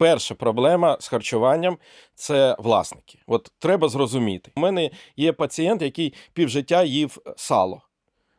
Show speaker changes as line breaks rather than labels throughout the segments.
перша проблема з харчуванням це власники. От треба зрозуміти. У мене є пацієнт, який півжиття їв сало.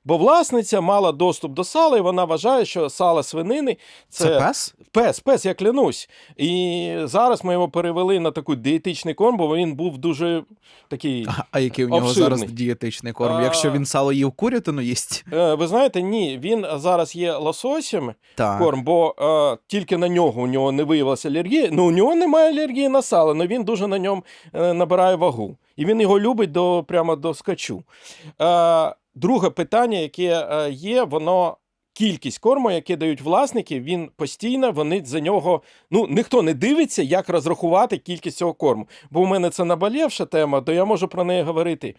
Бо власниця мала доступ до сала, і вона вважає, що сало свинини це,
Це пес?
Пес, пес, я клянусь. І зараз ми його перевели на такий дієтичний корм, бо він був дуже такий.
А, а який у нього
Обширний.
зараз дієтичний корм?
А-
Якщо він сало їв курятину їсть?
Е, Ви знаєте, ні, він зараз є лососем
Так.
корм, бо е, тільки на нього у нього не виявилася алергія. Ну, у нього немає алергії на сало, але він дуже на ньому е, набирає вагу. І він його любить до, прямо до скачу. Е, друге питання, яке е, є, воно. Кількість корму, яке дають власники, він постійно, вони за нього. Ну, ніхто не дивиться, як розрахувати кількість цього корму. Бо у мене це наболівша тема, то я можу про неї говорити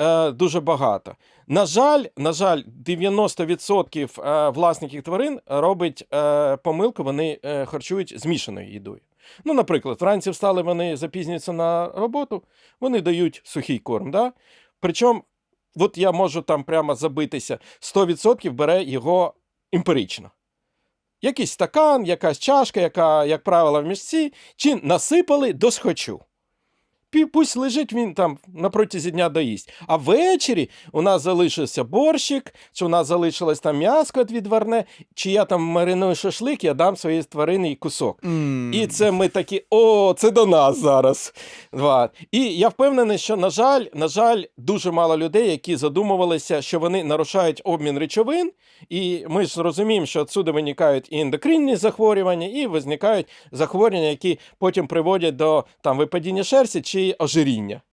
е, дуже багато. На жаль, на жаль, 90% е, власників тварин робить е, помилку, вони е, харчують змішаною їдою. Ну, наприклад, вранці встали, вони запізнюються на роботу, вони дають сухий корм. Да? Причому, от я можу там прямо забитися, 100% бере його емпірично. Якийсь стакан, якась чашка, яка, як правило, в мішці, чи насипали до схочу. Пусть лежить він там на протязі дня доїсть. А ввечері у нас залишився борщик, чи у нас залишилось там м'яско відварне, чи я там мариную шашлик, я дам своїй тварині кусок.
М.
І це ми такі, о, це до нас зараз. Два. І я впевнений, що, на жаль, на жаль, дуже мало людей, які задумувалися, що вони нарушають обмін речовин. І ми ж розуміємо, що відсюди виникають і ендокринні захворювання, і виникають захворювання, які потім приводять до там, випадіння шерсті чи Algerinha.